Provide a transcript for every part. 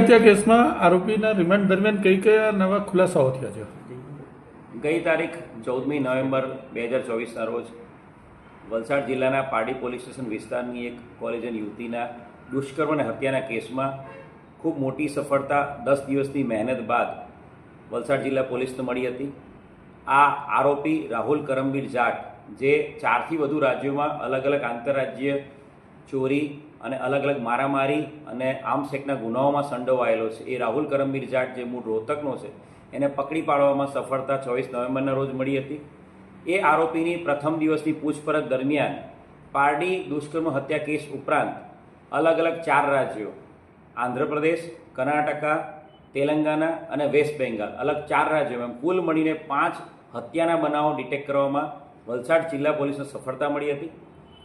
હત્યા કેસમાં આરોપીના રિમાન્ડ દરમિયાન કઈ કયા નવા ખુલાસાઓ થયા છે? ગઈ તારીખ ચૌદમી નવેમ્બર બે હજાર ચોવીસના રોજ વલસાડ જિલ્લાના પારડી પોલીસ સ્ટેશન વિસ્તારની એક કોલેજન યુવતીના દુષ્કર્મ અને હત્યાના કેસમાં ખૂબ મોટી સફળતા દસ દિવસની મહેનત બાદ વલસાડ જિલ્લા પોલીસને મળી હતી. આ આરોપી રાહુલ કરમબીર જાટ, જે ચારથી વધુ રાજ્યોમાં અલગ અલગ આંતરરાજ્ય ચોરી અને અલગ અલગ મારામારી અને આમસેકના ગુનાઓમાં સંડોવાયેલો છે. એ રાહુલ કરમબીર જાટ જે મૂળ રોહતકનો છે, એને પકડી પાડવામાં સફળતા ચોવીસ નવેમ્બરના રોજ મળી હતી. એ આરોપીની પ્રથમ દિવસની પૂછપરછ દરમિયાન પારડી દુષ્કર્મ હત્યા કેસ ઉપરાંત અલગ અલગ ચાર રાજ્યો, આંધ્રપ્રદેશ, કર્ણાટકા, તેલંગાના અને વેસ્ટ બેંગાલ અલગ ચાર રાજ્યોમાં કુલ મળીને પાંચ હત્યાના બનાવો ડિટેક્ટ કરવામાં વલસાડ જિલ્લા પોલીસને સફળતા મળી હતી.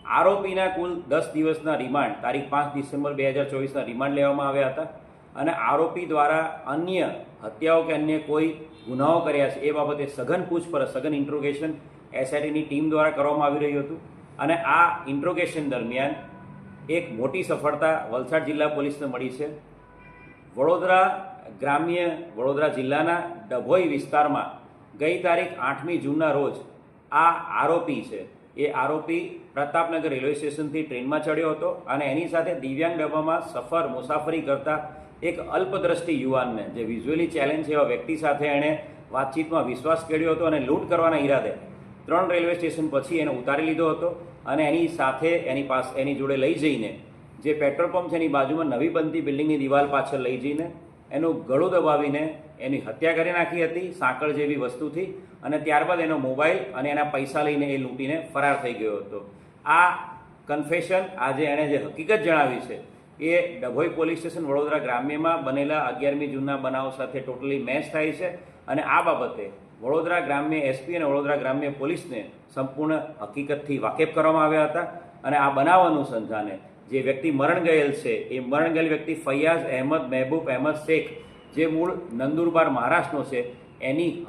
આરોપીના કુલ દસ દિવસના રિમાન્ડ, તારીખ પાંચ ડિસેમ્બર બે હજાર ચોવીસના રિમાન્ડ લેવામાં આવ્યા હતા. અને આરોપી દ્વારા અન્ય હત્યાઓ કે અન્ય કોઈ ગુનાઓ કર્યા છે, એ બાબતે સઘન પૂછપરછ, સઘન ઇન્ટ્રોગેશન એસઆઈટીની ટીમ દ્વારા કરવામાં આવી રહ્યું હતું. અને આ ઇન્ટ્રોગેશન દરમિયાન એક મોટી સફળતા વલસાડ જિલ્લા પોલીસને મળી છે. વડોદરા ગ્રામ્ય, વડોદરા જિલ્લાના ડભોઈ વિસ્તારમાં ગઈ તારીખ આઠમી જૂનના રોજ આ આરોપી છે એ આરોપી પ્રતાપનગર રેલવે સ્ટેશનથી ટ્રેનમાં ચડ્યો હતો અને એની સાથે દિવ્યાંગ ડબ્બામાં સફર મુસાફરી કરતા એક અલ્પદ્રષ્ટિ યુવાનને, જે વિઝ્યુઅલી ચેલેન્જ એવા વ્યક્તિ સાથે એણે વાતચીતમાં વિશ્વાસ કર્યો હતો અને લૂંટ કરવાના ઈરાદે ત્રણ રેલવે સ્ટેશન પછી એને ઉતારી લીધો હતો અને એની સાથે એની પાસે, એની જોડે લઈ જઈને જે પેટ્રોલ પંપ છે એની બાજુમાં નવી બનતી બિલ્ડિંગની દિવાલ પાછળ લઈ જઈને એનું ગળું દબાવીને એની હત્યા કરી નાખી હતી, સાંકળ જેવી વસ્તુથી, અને ત્યારબાદ એનો મોબાઈલ અને એના પૈસા લઈને એ લૂંટીને ફરાર થઈ ગયો હતો. આ કન્ફેશન આજે એણે જે હકીકત જણાવી છે, એ ડભોઈ પોલીસ સ્ટેશન વડોદરા ગ્રામ્યમાં બનેલા અગિયારમી જૂનના બનાવ સાથે ટોટલી મેચ થાય છે, અને આ બાબતે વડોદરા ગ્રામ્ય એસપી અને વડોદરા ગ્રામ્ય પોલીસને સંપૂર્ણ હકીકતથી વાકેફ કરવામાં આવ્યા હતા, અને આ બનાવ અનુસંધાને જે વ્યક્તિ મરણ ગયેલ છે, એ મરણ ગયેલ વ્યક્તિ ફૈયાઝ અહેમદ મહેબૂબ અહેમદ શેખ, જે મૂળ નંદુરબાર મહારાષ્ટ્રનો છે, એની